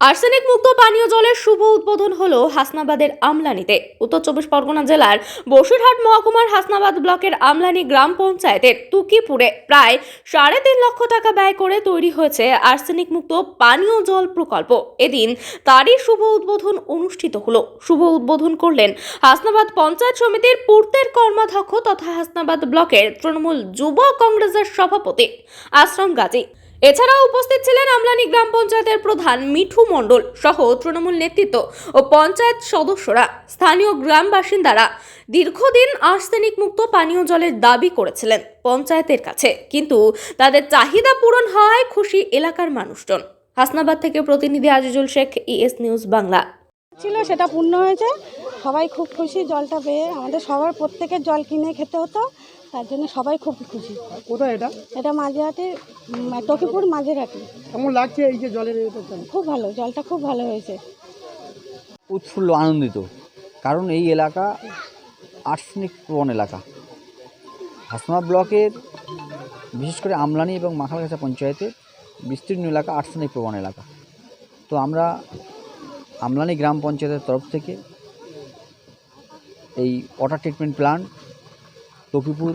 Arsenic মুক্ত পানীয় জলের শুভ উদ্বোধন হল হাসনাবাদের আমলানিতে। উত্তর চব্বিশ পরগনা জেলার বসিরহাট মহকুমার হাসনাবাদ ব্লকের আমলানি গ্রাম পঞ্চায়েতের তুকিপুরে প্রায় সাড়ে তিন লক্ষ টাকা ব্যয় করে তৈরি হয়েছে আর্সেনিক মুক্ত পানীয় জল প্রকল্প। এদিন তারই শুভ উদ্বোধন অনুষ্ঠিত হলো। শুভ উদ্বোধন করলেন হাসনাবাদ পঞ্চায়েত সমিতির পূর্তের কর্মাধ্যক্ষ তথা হাসনাবাদ ব্লকের তৃণমূল যুব কংগ্রেসের সভাপতি আশ্রম গাজী। এছাড়াও উপস্থিত ছিলেন আমলানি গ্রাম পঞ্চায়েতের প্রধান মিঠু মণ্ডল সহ তৃণমূল নেতৃত্ব ও পঞ্চায়েত সদস্যরা, স্থানীয় গ্রাম বাসিন্দারা দীর্ঘদিন আর্সেনিক মুক্ত পানীয় জলের দাবি করেছিলেন পঞ্চায়েতের কাছে। কিন্তু তাদের চাহিদা পূরণ হওয়ায় খুশি এলাকার মানুষজন। হাসনাবাদ থেকে প্রতিনিধি আজিজুল শেখ, ইএস নিউজ বাংলা। ছিল, সেটা পূর্ণ হয়েছে। সবাই খুব খুশি জলটা পেয়ে। আমাদের সবার প্রত্যেকের জল কিনে খেতে হতো। তার জন্য সবাই খুব খুশি। কোথায় এটা? এটা মাঝেরহাটি উম, টকিপুর মাঝেরহাটি। কেমন লাগছে এই যে জলের খুব ভালো জলটা খুব ভালো হয়েছে। উৎফুল্ল আনন্দিত। কারণ এই এলাকা আর্সেনিক প্রবণ এলাকা। হাসনা ব্লকের বিশেষ করে আমলানি এবং মাখালগাছা পঞ্চায়েতের বিস্তীর্ণ এলাকা আর্সেনিক প্রবণ এলাকা। তো আমরা আমলানি গ্রাম পঞ্চায়েতের তরফ থেকে এই ওয়াটার ট্রিটমেন্ট প্ল্যান্ট তকিপুর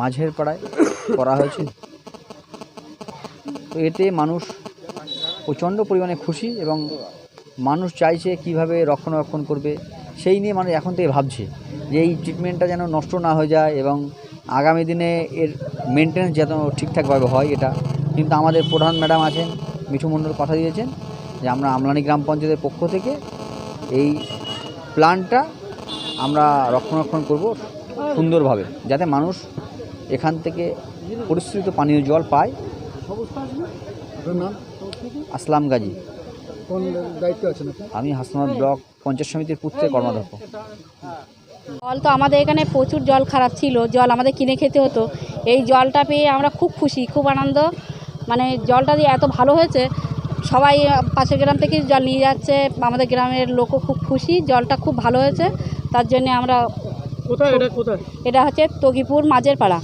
মাঝের পাড়ায় করা হয়েছে তো এতে মানুষ প্রচণ্ড পরিমাণে খুশি এবং মানুষ চাইছে কীভাবে রক্ষণাবেক্ষণ করবে, সেই নিয়ে মানুষ এখন থেকে ভাবছে যে এই ট্রিটমেন্টটা যেন নষ্ট না হয়ে যায় এবং আগামী দিনে এর মেনটেন্যান্স যেন ঠিকঠাকভাবে হয় এটা। কিন্তু আমাদের প্রধান ম্যাডাম আছেন, মিঠু মণ্ডল কথা দিয়েছেন যে আমরা আমলানি গ্রাম পঞ্চায়েতের পক্ষ থেকে এই প্ল্যানটা আমরা রক্ষণাবেক্ষণ করব সুন্দরভাবে যাতে মানুষ এখান থেকে পরিশ্রুত পানীয় জল পায়। আসলাম গাজী। আমি হাসনাবাদ ব্লক পঞ্চায়েত সমিতির পূর্তের কর্মাধ্যক্ষ। জল তো আমাদের এখানে প্রচুর জল খারাপ ছিল জল আমাদের কিনে খেতে হতো। এই জলটা পেয়ে আমরা খুব খুশি খুব আনন্দ। মানে জলটা দিয়ে এত ভালো হয়েছে সবাই পাশের গ্রাম থেকে জল নিয়ে যাচ্ছে আমাদের গ্রামের লোকও খুব খুশি জলটা খুব ভালো হয়েছে। তার জন্য আমরা কোথায়? এটা কোথায়? এটা হচ্ছে তগিপুর মাঝের পাড়া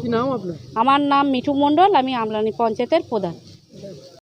কি নাম আপনার? আমার নাম মিঠু মণ্ডল আমি আমলানি পঞ্চায়েতের প্রধান।